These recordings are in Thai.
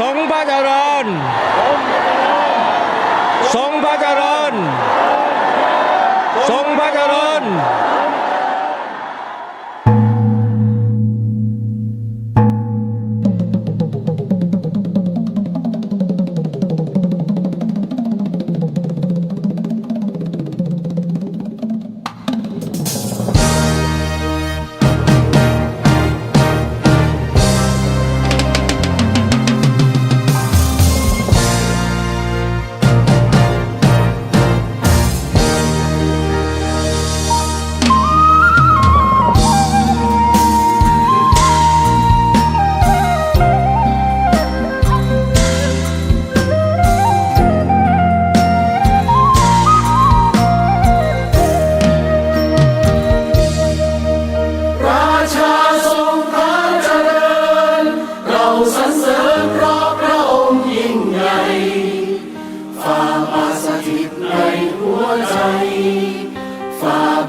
ทรงพระเจริญทรงพระเจริญทรงพระเจ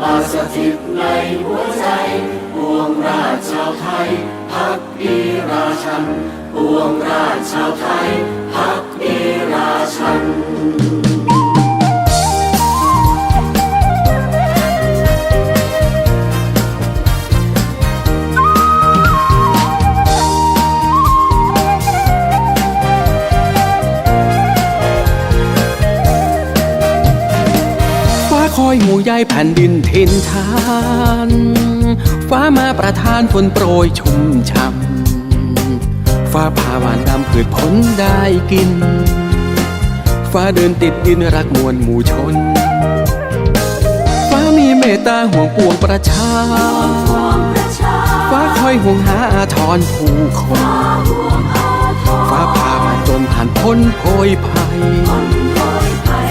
อาบาทสถิตในหัวใจปวงราชชาวไทยพักดีราชันปวงราชชาวไทยพักดีราชัน อยห่วงใยแผ่นดินทินทาน ฟ้ามาประทานฝนโปรยชุ่มช่ำฟ้าผ่าหวานดำผืดผลได้กิน ฟ้าเดินติดดินรักมวลหมู่ชน ฟ้ามีเมตตาห่วงปวงประชา ฟ้าคอยห่วงหาอาทรผู้คน ฟ้าผ่าหวานจนผ่านพ้นโพยภัย